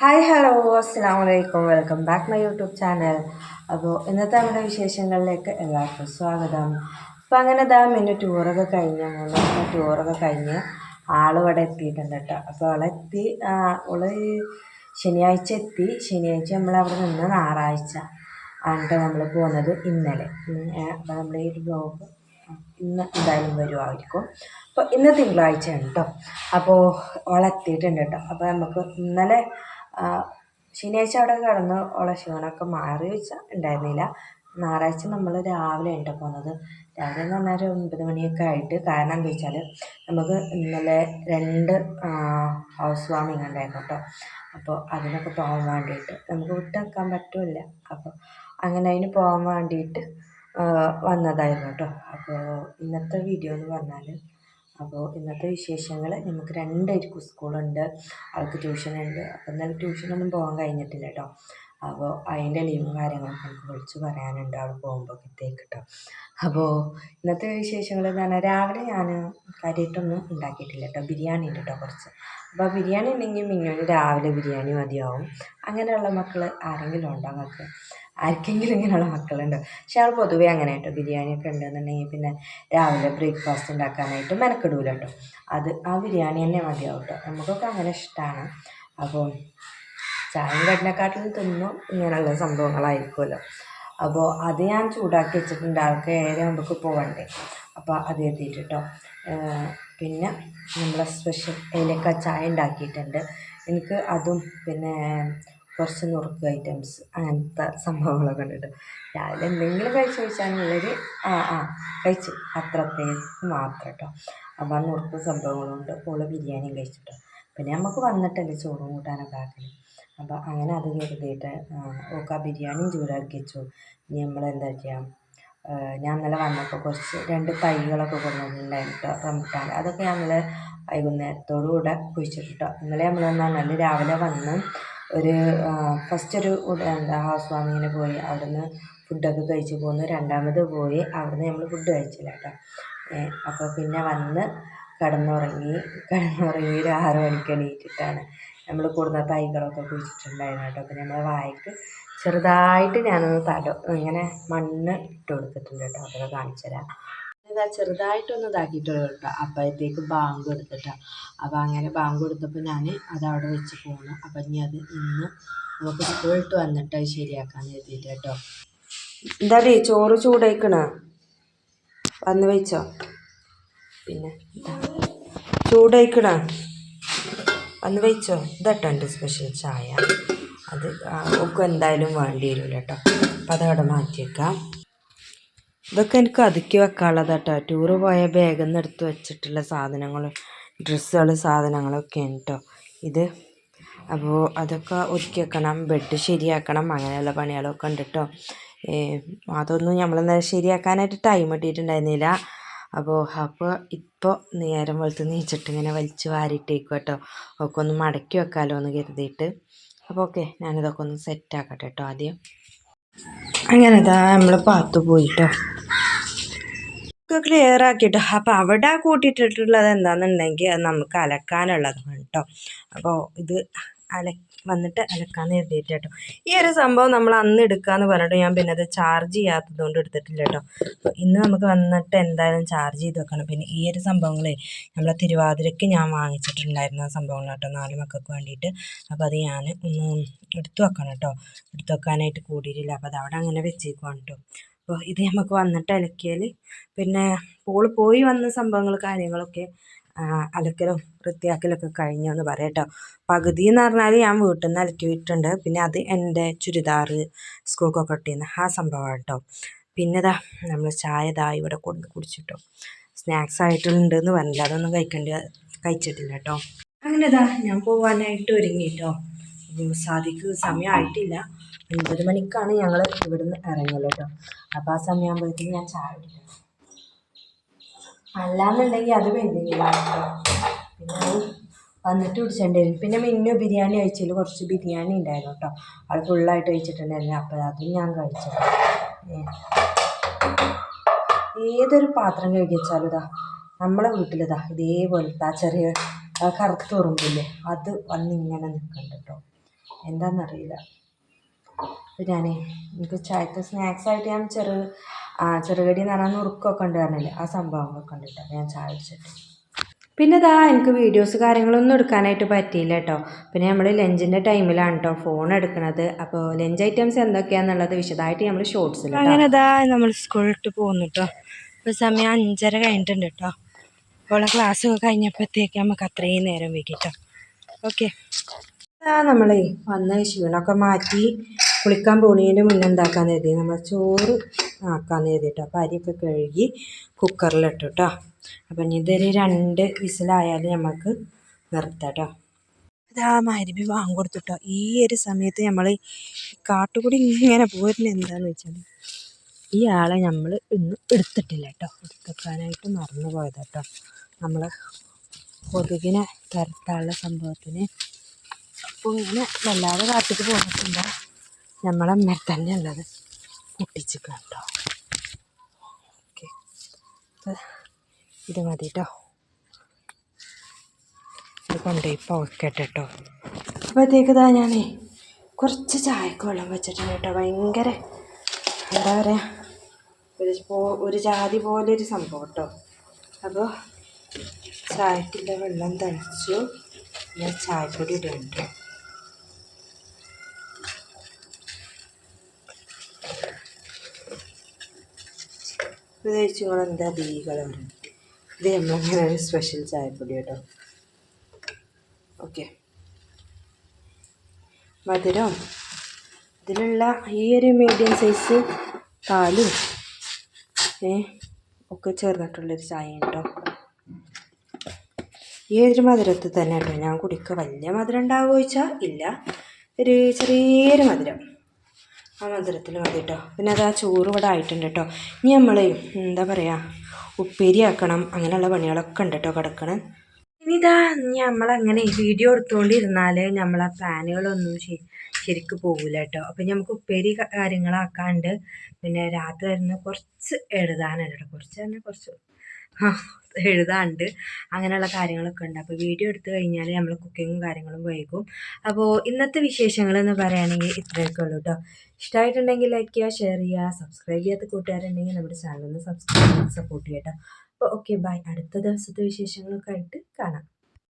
Hi hello അസ്സാം വലൈക്കും welcome back my YouTube channel അപ്പോൾ ഇന്നത്തെ നമ്മുടെ വിശേഷങ്ങളിലേക്ക് എല്ലാവർക്കും സ്വാഗതം. അപ്പോൾ അങ്ങനെ ഇതാ പിന്നെ ടൂറൊക്കെ കഴിഞ്ഞ്. മൂന്ന് ടൂറൊക്കെ കഴിഞ്ഞ് ആളിവിടെ എത്തിയിട്ടുണ്ട് കേട്ടോ. അപ്പോൾ അവളെത്തി അവൾ ശനിയാഴ്ച എത്തി. ശനിയാഴ്ച നമ്മൾ അവിടെ നിന്ന് ഞായറാഴ്ച ആണ് നമ്മൾ പോകുന്നത് ഇന്നലെ. അപ്പോൾ നമ്മുടെ ഈ ബ്ലോഗ് ഇന്ന് എന്തായാലും വരുമായിരിക്കും അപ്പോൾ ഇന്ന് തിങ്കളാഴ്ചയാണ് കേട്ടോ. അപ്പോൾ അവളെത്തിയിട്ടുണ്ട് കേട്ടോ. അപ്പോൾ നമുക്ക് ഇന്നലെ ശനിയാഴ്ച അവിടെ കിടന്ന് ഉള്ള ക്ഷീണമൊക്കെ മാറി വെച്ച ഉണ്ടായിരുന്നില്ല. ഞായറാഴ്ച നമ്മൾ രാവിലെ ഉണ്ട് പോകുന്നത് രാവിലെ എന്ന് പറഞ്ഞാൽ ഒരു മണിയൊക്കെ ആയിട്ട്. കാരണം എന്താ വെച്ചാൽ നമുക്ക് ഇന്നലെ രണ്ട് ഹൗസ് വാമിങ് ഉണ്ടായിരുന്നു കേട്ടോ അപ്പോൾ അതിനൊക്കെ പോകാൻ വേണ്ടിയിട്ട് നമുക്ക് വിട്ടേക്കാൻ പറ്റില്ല. അപ്പോൾ അങ്ങനെ അതിന് പോകാൻ വേണ്ടിയിട്ട് വന്നതായിരുന്നു കേട്ടോ അപ്പോൾ ഇന്നത്തെ വീഡിയോ എന്ന് പറഞ്ഞാൽ അപ്പോൾ ഇന്നത്തെ വിശേഷങ്ങൾ നമുക്ക് രണ്ട് രണ്ടുപേർക്കും സ്കൂളുണ്ട് അവൾക്ക് ട്യൂഷനുണ്ട്. അപ്പോൾ ഇന്നലെ ട്യൂഷനൊന്നും പോകാൻ കഴിഞ്ഞിട്ടില്ല കേട്ടോ. അപ്പോൾ അതിന്റെ ലീവും കാര്യങ്ങളൊക്കെ എനിക്ക് വിളിച്ച് പറയാനുണ്ട് അവൾ പോകുമ്പോഴത്തേക്ക് കേട്ടോ. അപ്പോൾ ഇന്നത്തെ വിശേഷങ്ങൾ എന്ന് പറഞ്ഞാൽ രാവിലെ ഞാൻ കാര്യമായിട്ടൊന്നും ഉണ്ടാക്കിയിട്ടില്ല കേട്ടോ. ബിരിയാണി ഉണ്ട് കേട്ടോ കുറച്ച്. അപ്പോൾ ബിരിയാണി ഉണ്ടെങ്കിൽ മിന്നോന് രാവിലെ ബിരിയാണി മതിയാവും. അങ്ങനെയുള്ള മക്കൾ ആരെങ്കിലും ഉണ്ടോ മക്കൾ ആർക്കെങ്കിലും ഇങ്ങനെയുള്ള മക്കളുണ്ട്. പക്ഷെ ആൾ പൊതുവേ അങ്ങനെ കേട്ടോ. ബിരിയാണിയൊക്കെ ഉണ്ടെന്നുണ്ടെങ്കിൽ പിന്നെ രാവിലെ ബ്രേക്ക്ഫാസ്റ്റ് ഉണ്ടാക്കാനായിട്ട് മെനക്കെടൂല കേട്ടോ. അത് ആ ബിരിയാണി തന്നെ മതിയാവും കേട്ടോ. നമുക്കൊക്കെ അങ്ങനെ ഇഷ്ടമാണ് അപ്പോൾ ചായയും കടനക്കാട്ടിലും തിന്നും ഇങ്ങനെയുള്ള സംഭവങ്ങളായിരിക്കുമല്ലോ. അപ്പോൾ അത് ഞാൻ ചൂടാക്കി വെച്ചിട്ടുണ്ട്. ആൾക്ക് ഏറെ നമുക്ക് പോകണ്ടേ അപ്പോൾ അത് എത്തിയിട്ട് കേട്ടോ. പിന്നെ നമ്മളെ സ്പെഷ്യൽ ഏലക്ക ചായ ഉണ്ടാക്കിയിട്ടുണ്ട്. എനിക്ക് അതും പിന്നെ കുറച്ച് നുറുക്ക് ഐറ്റംസ് അങ്ങനത്തെ സംഭവങ്ങളൊക്കെ ഉണ്ട് കേട്ടോ രാവിലെ എന്തെങ്കിലും കഴിച്ച് ചോദിച്ചാലുള്ളൊരു ആ ആ കഴിച്ചു. അത്രത്തേക്ക് മാത്രം കേട്ടോ അപ്പോൾ ആ നുറുക്ക് സംഭവങ്ങളുണ്ട്. ഓൾ ബിരിയാണിയും കഴിച്ചിട്ടോ. പിന്നെ നമുക്ക് വന്നിട്ടല്ലേ ചോറും കൂട്ടാനൊക്കെ ആക്കൽ. അപ്പോൾ അങ്ങനെ അത് കരുതിയിട്ട് ഓക്കെ ആ ബിരിയാണിയും ചൂടാക്കി വെച്ചു. ഇനി നമ്മൾ എന്താ ചെയ്യുക ഞാൻ ഇന്നലെ വന്നപ്പോൾ കുറച്ച് രണ്ട് തൈകളൊക്കെ കൊണ്ടുവന്നിട്ടുണ്ടായിരുന്നു കേട്ടോ റംബുട്ടാൻ അതൊക്കെ ഞാൻ ഇന്നലെ വൈകുന്നേരത്തോടു കൂടെ കുഴിച്ചിട്ടിട്ടോ. ഇന്നലെ നമ്മൾ നല്ല രാവിലെ വന്ന് ഒരു ഫസ്റ്റ് ഒരു എന്താ ഹൗസ് വാമിങ്ങിന് പോയി. അവിടുന്ന് ഫുഡൊക്കെ കഴിച്ച് പോന്നു. രണ്ടാമത് പോയി അവിടുന്ന് നമ്മൾ ഫുഡ് കഴിച്ചില്ല കേട്ടോ. അപ്പോൾ പിന്നെ വന്ന് കിടന്നുറങ്ങി കിടന്നുറങ്ങി ഒരു ആറ് മണിക്ക് എണീറ്റിട്ടാണ് നമ്മൾ കൂടുന്ന തൈകളൊക്കെ കുഴിച്ചിട്ടുണ്ടായിരുന്നു കേട്ടോ. പിന്നെ നമ്മളെ വായിക്ക് ചെറുതായിട്ട് ഞാനൊന്ന് തടം ഇങ്ങനെ മണ്ണ് ഇട്ട് കൊടുത്തിട്ടുണ്ട് കേട്ടോ. അതൊക്കെ കാണിച്ചു തരാം. ഇതാ ചെറുതായിട്ടൊന്ന് ഇതാക്കിയിട്ടുള്ളൂ കേട്ടോ. അപ്പോഴത്തേക്ക് ബാങ്ക് കൊടുത്തിട്ടാ അപ്പോൾ അങ്ങനെ ബാങ്ക് കൊടുത്തപ്പോൾ ഞാൻ അത് അവിടെ വെച്ച് പോന്നു. അപ്പം ഇനി അത് ഇന്ന് നമുക്ക് സ്കൂളിട്ട് വന്നിട്ട് അത് ശരിയാക്കാന്ന് കരുതിയിട്ട് കേട്ടോ. എന്താടി ചോറ് ചൂടേക്കണ? വന്ന് വെച്ചോ. പിന്നെ ചൂടേക്കണ? വന്ന് വെച്ചോ. ഇതട്ടുണ്ട് സ്പെഷ്യൽ ചായ. അത് ഒക്കെ എന്തായാലും വേണ്ടി വരില്ല കേട്ടോ അപ്പം അതവിടെ മാറ്റി വെക്കാം ഇതൊക്കെ എനിക്ക് അതുക്കി വെക്കാനുള്ളത് കേട്ടോ ടൂറ് പോയ ബാഗിൽ നിന്ന് എടുത്ത് വെച്ചിട്ടുള്ള സാധനങ്ങൾ ഡ്രസ്സുകൾ സാധനങ്ങളൊക്കെ കേട്ടോ ഇത് അപ്പോൾ അതൊക്കെ ഒരുക്കി വെക്കണം ബെഡ് ശരിയാക്കണം അങ്ങനെയുള്ള പണികളൊക്കെ ഉണ്ട് കേട്ടോ അതൊന്നും നമ്മളെന്താ ശരിയാക്കാനായിട്ട് ടൈം കിട്ടിയിട്ടുണ്ടായിരുന്നില്ല അപ്പോൾ അപ്പോൾ ഇപ്പോൾ നേരം വെളുത്ത് നീച്ചിട്ട് ഇങ്ങനെ വലിച്ച് വാരിയിട്ടേക്കും കേട്ടോ. ഒക്കെ ഒന്ന് മടക്കി വെക്കാമല്ലോ എന്ന് കരുതിയിട്ട്. അപ്പോൾ ഓക്കെ ഞാനിതൊക്കെ ഒന്ന് സെറ്റാക്കട്ടെ കേട്ടോ ആദ്യം. അങ്ങനെ ഇതാ നമ്മൾ പാത്തു പോയിട്ടോ. ഒക്കെ ക്ലിയർ ആക്കിട്ടോ അപ്പോൾ അവിടെ കൂട്ടിയിട്ടിട്ടുള്ളത് എന്താണെന്നുണ്ടെങ്കിൽ അത് നമുക്ക് അലക്കാനുള്ളതാണ് കേട്ടോ. അപ്പോൾ ഇത് അല വന്നിട്ട് അലക്കാന്ന് എഴുതിയിട്ട് കേട്ടോ ഈ ഒരു സംഭവം നമ്മൾ അന്ന് എടുക്കാന്ന് പറഞ്ഞിട്ട് ഞാൻ പിന്നെ അത് ചാർജ് ചെയ്യാത്തത് കൊണ്ട് എടുത്തിട്ടില്ല കേട്ടോ അപ്പോൾ ഇന്ന് നമുക്ക് വന്നിട്ട് എന്തായാലും ചാർജ് ചെയ്ത് വെക്കണം. പിന്നെ ഈ ഒരു സംഭവങ്ങളെ നമ്മളെ തിരുവാതിരയ്ക്ക് ഞാൻ വാങ്ങിച്ചിട്ടുണ്ടായിരുന്ന സംഭവങ്ങൾ കേട്ടോ നാല് മക്കൾക്ക് വേണ്ടിയിട്ട്. അപ്പോൾ അത് ഞാൻ ഒന്ന് എടുത്തു വെക്കണം കേട്ടോ എടുത്തു വെക്കാനായിട്ട് കൂടിയിട്ടില്ല. അപ്പോൾ അത് അവിടെ അങ്ങനെ വെച്ചേക്കുവാണ് കേട്ടോ അപ്പോൾ ഇത് നമുക്ക് വന്നിട്ട് അലക്കിയാൽ പിന്നെ പോൾ പോയി വന്ന സംഭവങ്ങൾ കാര്യങ്ങളൊക്കെ അലക്കലും വൃത്തിയാക്കലൊക്കെ കഴിഞ്ഞു എന്ന് പറയാം കേട്ടോ. പകുതി എന്ന് പറഞ്ഞാൽ ഞാൻ വീട്ടിൽ നിന്ന് അലക്കിയിട്ടുണ്ട്. പിന്നെ അത് എന്റെ ചുരിദാർ സ്കൂൾക്കൊക്കെ ഇട്ടിരുന്ന ആ സംഭവമാണ് കേട്ടോ. പിന്നെ ഇതാ നമ്മൾ ചായ ഇവിടെ കൊണ്ട് കുടിച്ചിട്ടോ. സ്നാക്സ് ആയിട്ടുണ്ട് എന്ന് പറഞ്ഞില്ല. അതൊന്നും കഴിക്കേണ്ട കഴിച്ചിട്ടില്ല കേട്ടോ. അങ്ങനെ ഇതാ ഞാൻ പോകാനായിട്ട് ഒരുങ്ങിട്ടോ സാധിക്ക് സമയമായിട്ടില്ല ഒൻപത് മണിക്കാണ് ഞങ്ങൾ ഇവിടുന്ന് ഇറങ്ങുള്ളൂ കേട്ടോ. അപ്പോൾ ആ സമയമാകുമ്പോഴത്തേക്കും ഞാൻ ചായ കുടിക്കും. അല്ലാന്നുണ്ടെങ്കിൽ അത് പെൻഡിങ്ങില്ല പിന്നെ വന്നിട്ട് പിടിച്ചേണ്ടി വരും പിന്നെ മിന്നു ബിരിയാണി കഴിച്ചതിൽ കുറച്ച് ബിരിയാണി ഉണ്ടായിരുന്നു കേട്ടോ. അത് ഫുള്ളായിട്ട് കഴിച്ചിട്ടുണ്ടായിരുന്നു. അപ്പോൾ അതും ഞാൻ കഴിച്ചു. ഏതൊരു പാത്രം കഴിക്കാലും ഇതാ നമ്മളെ വീട്ടിലിതാ ഇതേപോലത്തെ ആ ചെറിയ കറുത്ത് ഉറുമ്പില്ലേ അത് വന്നിങ്ങനെ നിൽക്കുന്നുണ്ട് കേട്ടോ. എന്താണെന്നറിയില്ല ഞാനേ എനിക്ക് ചായത്തെ സ്നാക്സായിട്ട് ഞാൻ ചെറു ആ ചെറുകടി എന്ന് പറഞ്ഞാൽ നുറുക്കൊക്കെ ഉണ്ട് പറഞ്ഞില്ലേ? ആ സംഭവങ്ങളൊക്കെ ഉണ്ട് കേട്ടോ ഞാൻ ചായ കുടിച്ചിട്ട്. പിന്നെ ഇതാ എനിക്ക് വീഡിയോസ് കാര്യങ്ങളൊന്നും എടുക്കാനായിട്ട് പറ്റിയില്ല കേട്ടോ പിന്നെ നമ്മൾ ലഞ്ചിന്റെ ടൈമിലാണ് കേട്ടോ ഫോൺ എടുക്കുന്നത് അപ്പോൾ ലഞ്ച് ഐറ്റംസ് എന്തൊക്കെയാണെന്നുള്ളത് വിശദമായിട്ട് നമ്മൾ ഷോർട്സിൽ അങ്ങനെ ഇതാ നമ്മൾ സ്കൂളിട്ട് പോകുന്നു കേട്ടോ ഇപ്പോൾ സമയം അഞ്ചര കഴിഞ്ഞിട്ടുണ്ട് കേട്ടോ അപ്പോൾ ക്ലാസ് ഒക്കെ കഴിഞ്ഞപ്പോഴത്തേക്ക് നമുക്ക് അത്രയും നേരം വൈകിട്ടോ ഓക്കെ ആ നമ്മളേ വന്ന ക്ഷീണമൊക്കെ മാറ്റി കുളിക്കാൻ പോണീന്റെ മുന്നേ എന്താക്കാൻ കരുതി. നമ്മൾ ചോറ് ആക്കാന്ന് കരുതി കേട്ടോ അപ്പോൾ അരിയൊക്കെ കഴുകി കുക്കറിലിട്ടു കേട്ടോ ഇനി ഇതൊരു രണ്ട് വിസിലായാൽ നമുക്ക് നിർത്താം കേട്ടോ ഇതാ മരുമി വാങ്ങി കൊടുത്തിട്ടോ. ഈ ഒരു സമയത്ത് നമ്മൾ കാട്ടുകൂടി ഇങ്ങനെ പോരുന്നത് എന്താണെന്ന് വെച്ചാൽ ഈ ആളെ നമ്മൾ ഇന്ന് എടുത്തിട്ടില്ല കേട്ടോ. എടുത്തെക്കാനായിട്ട് മറന്നു പോയത് കേട്ടോ നമ്മൾ കൊതുകിനെ തരത്താനുള്ള സംഭവത്തിന് അപ്പോൾ ഇങ്ങനെ വല്ലാതെ കാട്ടിക്ക് പോകുന്നുണ്ടോ നമ്മളെ അമ്മ ഉള്ളത്. പൊട്ടിച്ചിട്ട് കേട്ടോ. ഓക്കെ. ഇത് മതി കേട്ടോ. ഇത് കൊണ്ടുപോയി പവക്കട്ടെ കേട്ടോ. അപ്പോഴത്തേക്കതാ ഞാനേ കുറച്ച് ചായക്ക് വെള്ളം വെച്ചിട്ടുണ്ട് കേട്ടോ. ഭയങ്കര എന്താ പറയുക ഒരു ഒരു ജാതി പോലെ ഒരു സംഭവം കേട്ടോ. അപ്പോൾ ചായക്കുള്ള വെള്ളം തളിച്ചു. ഞാൻ ചായപ്പൊടി ഇടുന്നുണ്ട്. കഴിച്ചു നിങ്ങൾ എന്താ ബീകൾ ഇത് നമ്മളിങ്ങനെ ഒരു സ്പെഷ്യൽ ചായപ്പൊടി കേട്ടോ. ഓക്കെ മധുരം. ഇതിലുള്ള ഈ ഒരു മീഡിയം സൈസ് പാലും ഏ ഒക്കെ ചേർന്നിട്ടുള്ളൊരു ചായ കേട്ടോ. ഈ ഒരു മധുരത്തിൽ തന്നെ കേട്ടോ ഞാൻ കുടിക്കുക. വലിയ മധുരം ഉണ്ടാവുമോ ചോദിച്ചാൽ ഇല്ല. ഒരു ചെറിയൊരു മധുരം. ആ മധുരത്തിൽ മതി കേട്ടോ പിന്നെ അത് ആ ചോറ് ഇവിടെ ആയിട്ടുണ്ട് കേട്ടോ ഇനി നമ്മൾ എന്താ പറയുക ഉപ്പേരി ആക്കണം അങ്ങനെയുള്ള പണികളൊക്കെ ഉണ്ട് കേട്ടോ കിടക്കണം. ഇനിതാ നമ്മളങ്ങനെ വീഡിയോ എടുത്തുകൊണ്ടിരുന്നാൽ നമ്മളെ പ്ലാനുകളൊന്നും ശരി ശരിക്ക് പോകില്ല കേട്ടോ അപ്പം നമുക്ക് ഉപ്പേരി കാര്യങ്ങളാക്കാണ്ട് പിന്നെ രാത്രി വരുന്ന കുറച്ച് എഴുതാനല്ലോ കുറച്ച് തന്നെ കുറച്ച് എഴുതാണ്ട് അങ്ങനെയുള്ള കാര്യങ്ങളൊക്കെ ഉണ്ട്. അപ്പോൾ വീഡിയോ എടുത്തു കഴിഞ്ഞാൽ നമ്മൾ കുക്കിങ്ങും കാര്യങ്ങളും വൈകും. അപ്പോൾ ഇന്നത്തെ വിശേഷങ്ങൾ എന്ന് പറയുകയാണെങ്കിൽ ഇത്രയൊക്കെ ഉള്ളൂ കേട്ടോ ഇഷ്ടമായിട്ടുണ്ടെങ്കിൽ ലൈക്ക് ചെയ്യുക ഷെയർ ചെയ്യുക സബ്സ്ക്രൈബ് ചെയ്യാത്ത കൂട്ടുകാരുണ്ടെങ്കിൽ നമ്മുടെ ചാനൽ ഒന്ന് സബ്സ്ക്രൈബ് ചെയ്ത് സപ്പോർട്ട് ചെയ്യട്ടോ അപ്പോൾ ഓക്കെ ബൈ അടുത്ത ദിവസത്തെ വിശേഷങ്ങളൊക്കെ ആയിട്ട് കാണാം.